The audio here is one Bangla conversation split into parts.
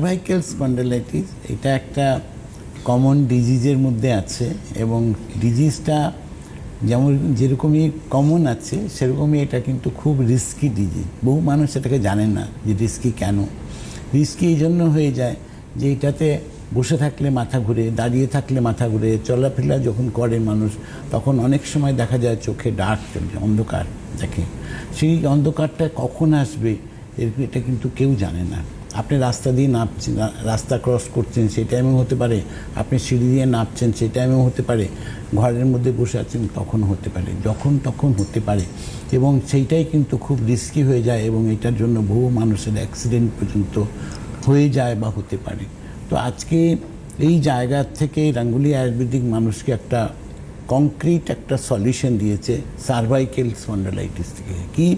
সার্ভাইকেল স্পন্ডালাইটিস এটা একটা কমন ডিজিজের মধ্যে আছে এবং ডিজিজটা যেমন যেরকমই কমন আছে, সেরকমই এটা কিন্তু খুব রিস্কি ডিজিজ বহু মানুষ এটাকে জানে না যে রিস্কি কেন। রিস্কি এই জন্য হয়ে যায় যে এটাতে বসে থাকলে মাথা ঘুরে, দাঁড়িয়ে থাকলে মাথা ঘুরে, চলাফেরা যখন করে মানুষ, তখন অনেক সময় দেখা যায় চোখে ডার্ক অন্ধকার দেখে। সেই অন্ধকারটা কখন আসবে এটা কিন্তু কেউ জানে না। আপনি রাস্তা দিয়ে নামছেন, রা- রাস্তা ক্রস করছেন, সেই টাইমেও হতে পারে। আপনি সিঁড়ি দিয়ে নামছেন, সেই টাইমেও হতে পারে। ঘরের মধ্যে বসে আছেন, তখন হতে পারে। যখন তখন হতে পারে। এবং সেইটাই কিন্তু খুব রিস্কি হয়ে যায় এবং এটার জন্য বহু মানুষের অ্যাক্সিডেন্ট পর্যন্ত হয়ে যায় বা হতে পারে। তো আজকে এই জায়গা থেকে রাঙ্গুলি আয়ুর্বেদিক মানুষকে একটা কংক্রিট একটা সলিউশন দিয়েছে সার্ভাইকেল স্পন্ডালাইটিস থেকে। কি?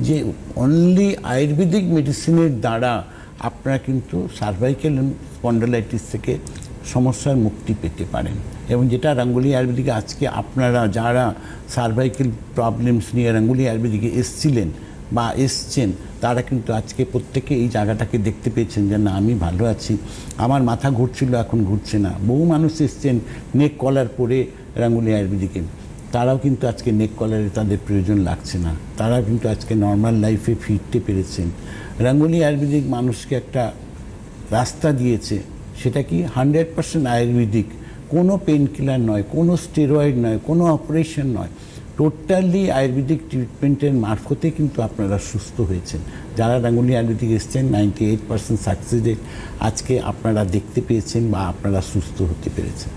যে অনলি আয়ুর্বেদিক মেডিসিনের দ্বারা আপনারা কিন্তু সার্ভাইকেল স্পন্ডালাইটিস থেকে সমস্যার মুক্তি পেতে পারেন। এবং যেটা রাঙ্গুলি আয়ুর্বেদিকে আজকে আপনারা যারা সার্ভাইকেল প্রবলেমস নিয়ে রাঙ্গুলি আয়ুর্বেদিকে এসছিলেন বা এসছেন, তারা কিন্তু আজকে প্রত্যেকে এই জায়গাটাকে দেখতে পেয়েছেন যে, না, আমি ভালো আছি। আমার মাথা ঘুরছিল, এখন ঘুরছে না। বহু মানুষ এসছেন নেক কলার পরে রাঙ্গুলি আয়ুর্বেদিকে। তারাও কিন্তু আজকে নেক কলারে তাদের প্রয়োজন লাগছে না। তারাও কিন্তু আজকে নর্মাল লাইফে ফিরতে পেরেছেন। রাঙ্গুলি আয়ুর্বেদিক মানুষকে একটা রাস্তা দিয়েছে। সেটা কি হান্ড্রেড পার্সেন্ট আয়ুর্বেদিক। কোনো পেন কিলার নয়, কোনো স্টেরয়েড নয়, কোনো অপারেশন নয়। টোটালি আয়ুর্বেদিক ট্রিটমেন্টের মারফতে কিন্তু আপনারা সুস্থ হয়েছেন। যারা রাঙ্গুলি আয়ুর্বেদিক এসছেন নাইনটি এইট পার্সেন্ট সাকসেসেড আজকে আপনারা দেখতে পেয়েছেন বা আপনারা সুস্থ হতে পেরেছেন।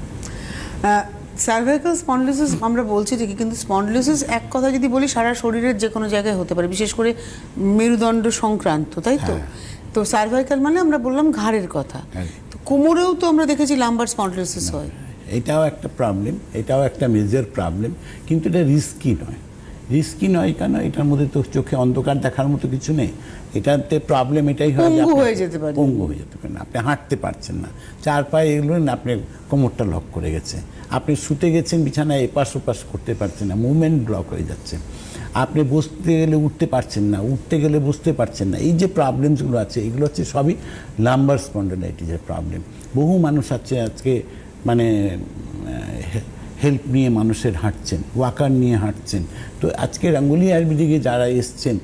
সার্ভাইকাল স্পন্ডলিসিস আমরা বলছি ঠিকই কিন্তু স্পন্ডলিসিস এক কথা যদি বলি সারা শরীরের যে কোনো জায়গায় হতে পারে বিশেষ করে মেরুদণ্ড সংক্রান্ত তাই তো? হ্যাঁ। তো সার্ভাইকাল মানে আমরা বললাম ঘাড়ের কথা। হ্যাঁ। তো কোমরেও তো আমরা দেখেছি লাম্বার স্পন্ডলিসিস হয়। এটাও একটা প্রবলেম এটাও একটা মেজর প্রবলেম কিন্তু এটা রিস্কি নয়। রিস্কি নয় কেন? এটার মধ্যে তো চোখে অন্ধকার দেখার মতো কিছু নেই। এটাতে প্রবলেম এটাই হয় পঙ্গু হয়ে যেতে পারে। পঙ্গু হয়ে যেতে পারেন আপনি হাঁটতে পারছেন না। চার পায়ে এগুলেন আপনি কোমরটা লক করে গেছে। আপনি শুতে গেছেন বিছানায় এপাশ ওপাশ করতে পারছেন না মুভমেন্ট ব্লক হয়ে যাচ্ছে। আপনি বসতে গেলে উঠতে পারছেন না উঠতে গেলে বসতে পারছেন না। এই যে প্রবলেমসগুলো আছে এগুলো হচ্ছে সবই লাম্বার স্পন্ডালাইটিসের প্রবলেম বহু মানুষ আছে আজকে মানে হেল্প নিয়ে মানুষের হাঁটছেন, ওয়াকার নিয়ে হাঁটছেন। তো আজকে রাঙ্গুলি আয়ুর্বেদিকে যারা এসছেন,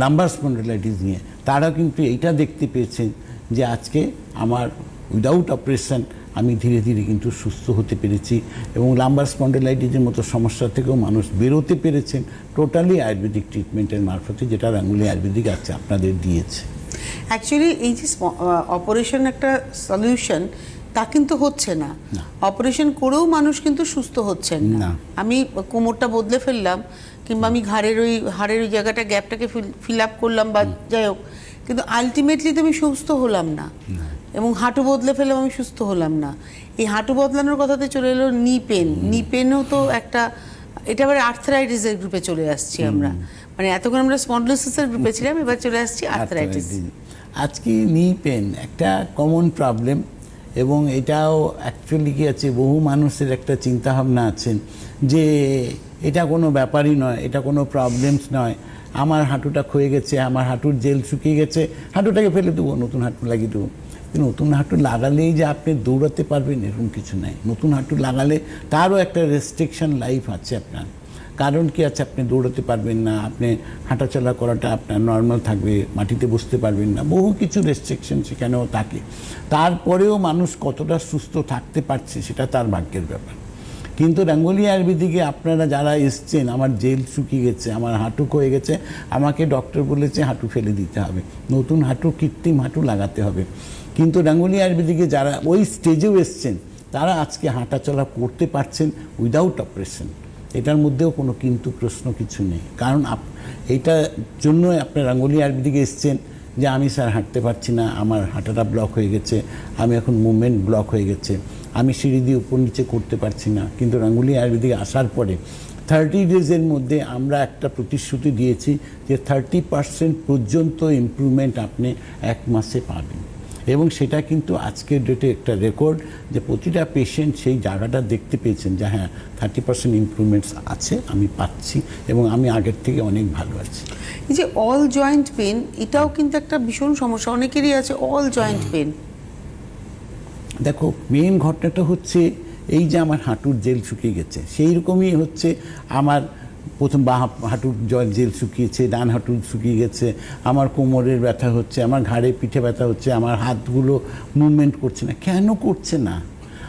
লাম্বার স্পন্ডালাইটিস নিয়ে তারা কিন্তু এইটা দেখতে পেয়েছেন যে আজকে আমার উইদাউট অপারেশন আমি ধীরে ধীরে কিন্তু সুস্থ হতে পেরেছি এবং লাম্বার স্পন্ডালাইটিসের মতো সমস্যা থেকেও মানুষ বেরোতে পেরেছেন টোটালি আয়ুর্বেদিক ট্রিটমেন্টের মারফতে যেটা রাঙ্গুলি আয়ুর্বেদিক আছে আপনাদের দিয়েছে। অ্যাকচুয়ালি এই যে অপারেশন একটা সলিউশন তা কিন্তু হচ্ছে না। অপারেশন করেও মানুষ কিন্তু সুস্থ হচ্ছেন না। না। আমি কোমরটা বদলে ফেললাম কিংবা আমি ঘাড়ের ওই হাড়ের ওই জায়গাটা গ্যাপটাকে ফিল আপ করলাম বা যাই হোক। কিন্তু আলটিমেটলি তো আমি সুস্থ হলাম না। এবং হাঁটু বদলে ফেললাম আমি সুস্থ হলাম না। এই হাঁটু বদলানোর কথাতে চলে এলো নি পেন নি পেনও তো একটা এটা আবার আর্থারাইটিসের গ্রুপে চলে আসছি আমরা। মানে এতক্ষণ আমরা স্পন্ডলোসিসের গ্রুপে ছিলাম এবার চলে আসছি আর্থারাইটিস আজকে নি পেন একটা কমন প্রবলেম এবং এটাও অ্যাকচুয়ালি কি আছে, বহু মানুষের একটা চিন্তা ভাবনা আছেন যে এটা কোনো ব্যাপারই নয়, এটা কোনো প্রবলেমস নয়। আমার হাঁটুটা ক্ষয়ে গেছে, আমার হাঁটুর জেল শুকিয়ে গেছে, হাঁটুটাকে ফেলে দেবো, নতুন হাঁটু লাগিয়ে দেবো। নতুন হাঁটু লাগালেই যে আপনি দৌড়াতে পারবেন এরকম কিছু নাই। নতুন হাঁটু লাগালে তারও একটা রেস্ট্রিকশন লাইফ আছে আপনার। কারণ কি আছে? আপনি দৌড়াতে পারবেন না, আপনি হাঁটাচলা করাটা আপনার নর্মাল থাকবে, মাটিতে বসতে পারবেন না, বহু কিছু রেস্ট্রিকশন সেখানেও থাকে। তারপরেও মানুষ কতটা সুস্থ থাকতে পারছে সেটা তার ভাগ্যের ব্যাপার। কিন্তু রাঙ্গুলি আয়ুর্বেদিকে আপনারা যারা এসছেন, আমার জেল শুকিয়ে গেছে, আমার হাঁটু হয়ে গেছে, আমাকে ডক্টর বলেছে হাঁটু ফেলে দিতে হবে। নতুন হাঁটু, কৃত্রিম হাঁটু লাগাতে হবে। কিন্তু রাঙ্গুলি আয়ুর্বেদিকে যারা ওই স্টেজেও এসছেন, তারা আজকে হাঁটাচলা করতে পারছেন উইদাউট অপারেশন এটার মধ্যেও কোনো কিন্তু প্রশ্ন কিছু নেই। কারণ আপ- এইটার জন্য আপনি রাঙ্গুলি আয়ুর্বেদিকে এসছেন যে আমি স্যার হাঁটতে পারছি না, আমার হাঁটাটা ব্লক হয়ে গেছে, আমি এখন মুভমেন্ট ব্লক হয়ে গেছে, আমি সিঁড়ি দিয়ে উপর নিচে করতে পারছি না। কিন্তু রাঙ্গুলি আয়ুর্বেদিকে আসার পরে থার্টি ডেজের মধ্যে আমরা একটা প্রতিশ্রুতি দিয়েছি যে থার্টি পার্সেন্ট পর্যন্ত ইমপ্রুভমেন্ট আপনি এক মাসে পাবেন। এবং সেটা কিন্তু আজকের ডেটে একটা রেকর্ড যে প্রতিটা পেশেন্ট সেই জায়গাটা দেখতে পেয়েছেন যে হ্যাঁ থার্টি পার্সেন্ট ইমপ্রুভমেন্টস আছে আমি পাচ্ছি এবং আমি আগের থেকে অনেক ভালো আছি। এই যে অল জয়েন্ট পেন এটাও কিন্তু একটা ভীষণ সমস্যা। অনেকেরই আছে অল জয়েন্ট পেন দেখো মেন ঘটনাটা হচ্ছে এই যে আমার হাঁটুর জেল শুকিয়ে গেছে সেই রকমই হচ্ছে আমার প্রথম বা হাঁটুর জল জেল শুকিয়েছে, ডান হাঁটুর শুকিয়ে গেছে, আমার কোমরের ব্যথা হচ্ছে, আমার ঘাড়ে পিঠে ব্যথা হচ্ছে, আমার হাতগুলো মুভমেন্ট করছে না। কেন করছে না?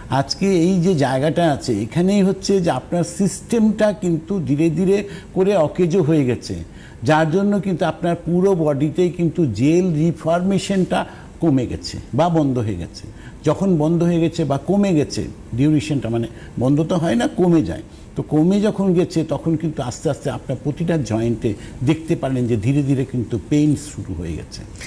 আজকে এই যে জায়গাটা আছে, এখানেই হচ্ছে যে আপনার সিস্টেমটা কিন্তু ধীরে ধীরে করে অকেজো হয়ে গেছে। যার জন্য কিন্তু আপনার পুরো বডিতেই কিন্তু জেল রিফরমেশনটা কমে গেছে বা বন্ধ হয়ে গেছে। যখন বন্ধ হয়ে গেছে বা কমে গেছে ডিউরেশনটা মানে বন্ধ তো হয় না, কমে যায়। তো কমে যখন গেছে, তখন কিন্তু আস্তে আস্তে আপনার প্রতিটা জয়েন্টে দেখতে পারেন যে ধীরে ধীরে কিন্তু পেইন শুরু হয়ে গেছে।